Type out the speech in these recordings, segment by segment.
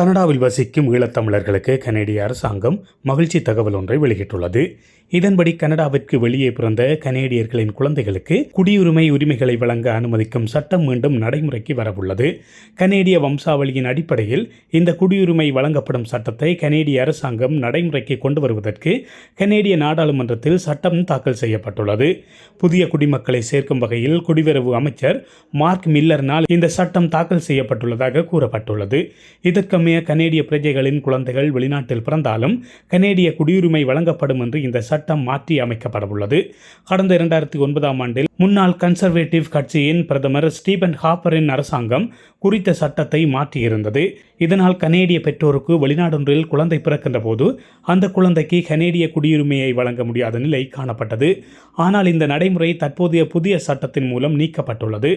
கனடாவில் வசிக்கும் ஈழத்தமிழர்களுக்கு கனேடிய அரசாங்கம் மகிழ்ச்சி தகவல் ஒன்றை வெளியிட்டுள்ளது. இதன்படி கனடாவிற்கு வெளியே பிறந்த கனேடியர்களின் குழந்தைகளுக்கு குடியுரிமை உரிமைகளை வழங்க அனுமதிக்கும் சட்டம் மீண்டும் நடைமுறைக்கு வரவுள்ளது. கனேடிய வம்சாவளியின் அடிப்படையில் இந்த குடியுரிமை வழங்கப்படும் சட்டத்தை கனேடிய அரசாங்கம் நடைமுறைக்கு கொண்டு வருவதற்கு கனேடிய நாடாளுமன்றத்தில் சட்டம் தாக்கல் செய்யப்பட்டுள்ளது. புதிய குடிமக்களை சேர்க்கும் வகையில் குடிவரவு அமைச்சர் மார்க் மில்லர்னால் இந்த சட்டம் தாக்கல் செய்யப்பட்டுள்ளதாக கூறப்பட்டுள்ளது. இதற்கு இதற்கமைய கனேடிய பிரஜைகளின் குழந்தைகள் வெளிநாட்டில் பிறந்தாலும் கனேடிய குடியுரிமை வழங்கப்படும் என்று இந்த சட்டம் மாற்றி அமைக்கப்படவுள்ளது. கடந்த இரண்டாயிரத்தி ஒன்பதாம் ஆண்டில் முன்னாள் கன்சர்வேட்டிவ் கட்சியின் பிரதமர் ஸ்டீபன் ஹாப்பரின் அரசாங்கம் குறித்த சட்டத்தை மாற்றியிருந்தது. இதனால் கனேடிய பெற்றோருக்கு வெளிநாடொன்றில் குழந்தை பிறக்கின்ற போது அந்த குழந்தைக்கு கனேடிய குடியுரிமையை வழங்க முடியாத நிலை காணப்பட்டது. ஆனால் இந்த நடைமுறை தற்போதைய புதிய சட்டத்தின் மூலம் நீக்கப்பட்டுள்ளது.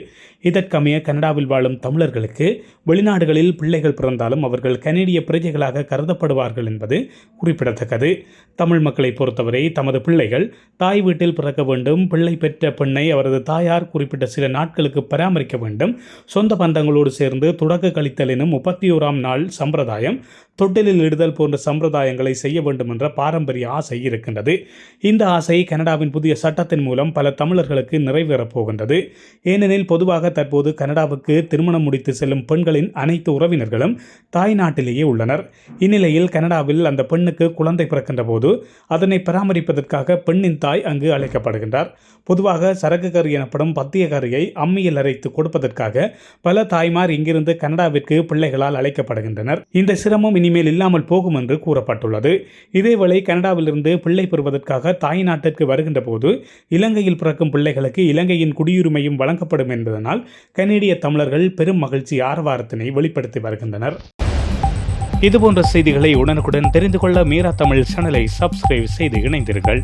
இதற்கமைய கனடாவில் வாழும் தமிழர்களுக்கு வெளிநாடுகளில் பிள்ளைகள் பிறந்தாலும் அவர்கள் கனேடிய பிரஜைகளாக கருதப்படுவார்கள் என்பது குறிப்பிடத்தக்கது. தமிழ் மக்களை பொறுத்தவரை தமது பிள்ளைகள் தாய் வீட்டில் பிறக்க வேண்டும் பிள்ளை பெற்ற பெண்ணை அவரது தாயார் குறிப்பிட்ட சில நாட்களுக்கு பராமரிக்க வேண்டும். சொந்த பந்தங்களோடு சேர்ந்து தொடக்க கழித்தல் எனும் முப்பத்தி ஓராம் நாள் சம்பிரதாயம் தொட்டிலில் இடுதல் போன்ற சம்பிரதாயங்களை செய்ய வேண்டும் என்ற பாரம்பரிய ஆசை இருக்கின்றது. இந்த ஆசை கனடாவின் புதிய சட்டத்தின் மூலம் பல தமிழர்களுக்கு நிறைவேறப் போகின்றது. ஏனெனில் பொதுவாக தற்போது கனடாவுக்கு திருமணம் முடித்து செல்லும் பெண்களின் அனைத்து உறவினர்களும் தாய் நாட்டிலேயே உள்ளனர். இந்நிலையில் கனடாவில் அந்த பெண்ணுக்கு குழந்தை பிறக்கின்ற போது அதனை பராமரிப்பதற்காக பெண்ணின் தாய் அங்கு அழைக்கப்படுகின்றார். பொதுவாக சரக்கு கறி எனப்படும் பத்திய கறியை அம்மியில் அரைத்து கொடுப்பதற்காக பல தாய்மார் இங்கிருந்து கனடாவிற்கு பிள்ளைகளால் அழைக்கப்படுகின்றனர். இந்த சிரமம் இனிமேல் இல்லாமல் போகும் என்று கூறப்பட்டுள்ளது. இதேவேளை கனடாவிலிருந்து பிள்ளை பெறுவதற்காக தாய் நாட்டிற்கு வருகின்ற போது இலங்கையில் பிறக்கும் பிள்ளைகளுக்கு இலங்கையின் குடியுரிமையும் வழங்கப்படும் என்பதனால் கனேடிய தமிழர்கள் பெரும் மகிழ்ச்சி ஆரவாரத்தினை வெளிப்படுத்தி வருகின்றனர். இதுபோன்ற செய்திகளை உடனுக்குடன் தெரிந்து கொள்ள மீரா தமிழ் சேனலை சப்ஸ்கிரைப் செய்து இணைந்தீர்கள்